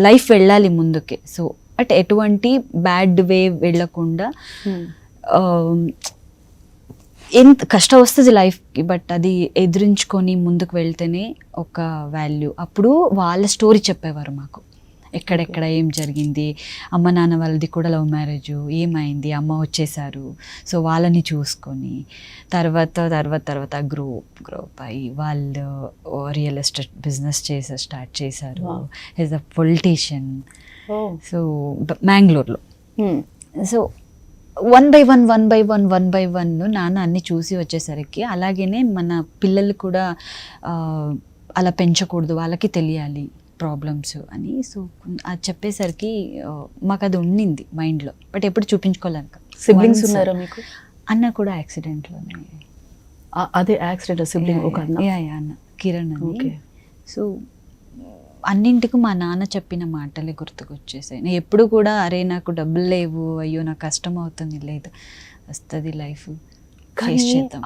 Life వెళ్ళాలి ముందుకి. So at ఎటువంటి బ్యాడ్ వే వెళ్ళకుండా ఆ, ఎంత కష్టం వస్తుంది లైఫ్కి బట్ అది ఎదిరించుకొని ముందుకు వెళ్తేనే ఒక వాల్యూ. అప్పుడు వాళ్ళ స్టోరీ చెప్పేవారు మాకు. ఎక్కడెక్కడ ఏం జరిగింది? అమ్మ నాన్న వాళ్ళది కూడా లవ్ మ్యారేజ్. ఏమైంది? అమ్మ వచ్చేసారు. సో వాళ్ళని చూసుకొని తర్వాత తర్వాత తర్వాత గ్రూప్ గ్రూప్ అయ్యి వాళ్ళు రియల్ ఎస్టేట్ బిజినెస్ చేసే స్టార్ట్ చేశారు. As a politician so మ్యాంగ్లూర్లో. So one by one one by one one by one నాన్న అన్ని చూసి వచ్చేసరికి అలాగనే మన పిల్లలు కూడా అలా పెంచకూడదు. వాళ్ళకి తెలియాలి. ప్రాబ్లమ్స్ అని. సో అది చెప్పేసరికి మాకు అది ఉండింది మైండ్లో. బట్ ఎప్పుడు చూపించుకోలేక. సిబ్లింగ్స్ ఉన్నారా మీకు? అన్న కూడా యాక్సిడెంట్లోనే అదే యాక్సిడెంట్ సిబ్లింగ్ ఒక అన్న? యా యా అన్న. కిరణ్ అని. సో అన్నింటికి మా నాన్న చెప్పిన మాటలే గుర్తుకొచ్చేసాయి. నేను ఎప్పుడు కూడా అరే నాకు డబ్బులు లేవు అయ్యో నాకు కష్టం అవుతుంది లేదు వస్తుంది లైఫ్ చేద్దాం.